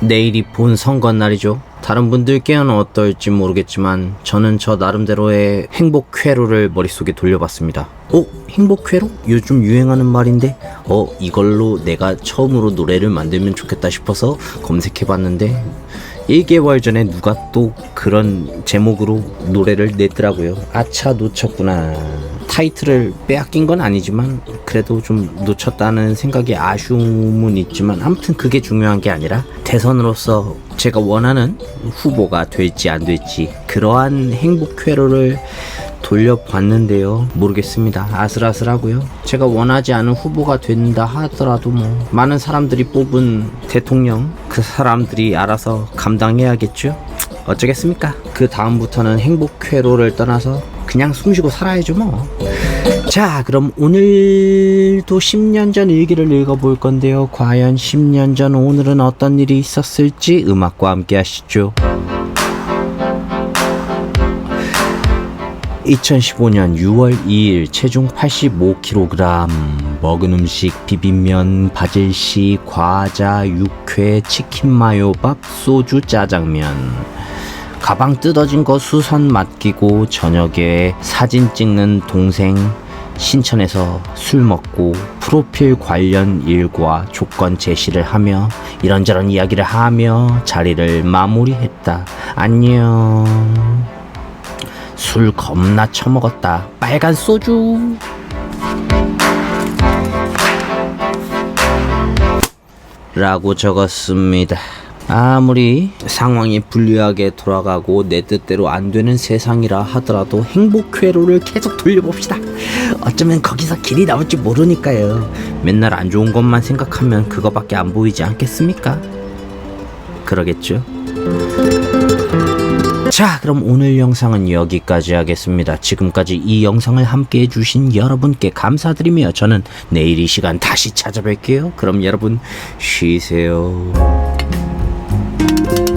내일이 본 선거날이죠. 다른 분들께는 어떨지 모르겠지만 저는 저 나름대로의 행복 회로를 머릿속에 돌려봤습니다. 어? 행복 회로? 요즘 유행하는 말인데 어? 이걸로 내가 처음으로 노래를 만들면 좋겠다 싶어서 검색해봤는데 1개월 전에 누가 또 그런 제목으로 노래를 냈더라고요. 아차 놓쳤구나. 타이틀을 빼앗긴 건 아니지만 그래도 좀 놓쳤다는 생각에 아쉬움은 있지만 아무튼 그게 중요한 게 아니라 대선으로서 제가 원하는 후보가 될지 안 될지 그러한 행복 회로를 돌려봤는데요. 모르겠습니다. 아슬아슬하고요. 제가 원하지 않은 후보가 된다 하더라도 뭐 많은 사람들이 뽑은 대통령 그 사람들이 알아서 감당해야겠죠. 어쩌겠습니까? 그 다음부터는 행복 회로를 떠나서 그냥 숨쉬고 살아야죠 뭐. 자, 그럼 오늘도 10년 전 일기를 읽어볼 건데요. 과연 10년 전 오늘은 어떤 일이 있었을지 음악과 함께 하시죠. 2015년 6월 2일 체중 85kg 먹은 음식 비빔면 바질씨 과자 육회 치킨 마요밥 소주 짜장면 가방 뜯어진 거 수선 맡기고 저녁에 사진 찍는 동생 신천에서 술 먹고 프로필 관련 일과 조건 제시를 하며 이런저런 이야기를 하며 자리를 마무리했다. 안녕. 술 겁나 처먹었다. 빨간 소주. 라고 적었습니다. 아무리 상황이 불리하게 돌아가고 내 뜻대로 안 되는 세상이라 하더라도 행복 회로를 계속 돌려봅시다. 어쩌면 거기서 길이 나올지 모르니까요. 맨날 안 좋은 것만 생각하면 그거밖에 안 보이지 않겠습니까? 그러겠죠? 자, 그럼 오늘 영상은 여기까지 하겠습니다. 지금까지 이 영상을 함께 해주신 여러분께 감사드리며 저는 내일 이 시간 다시 찾아뵐게요. 그럼 여러분 쉬세요. Thank you.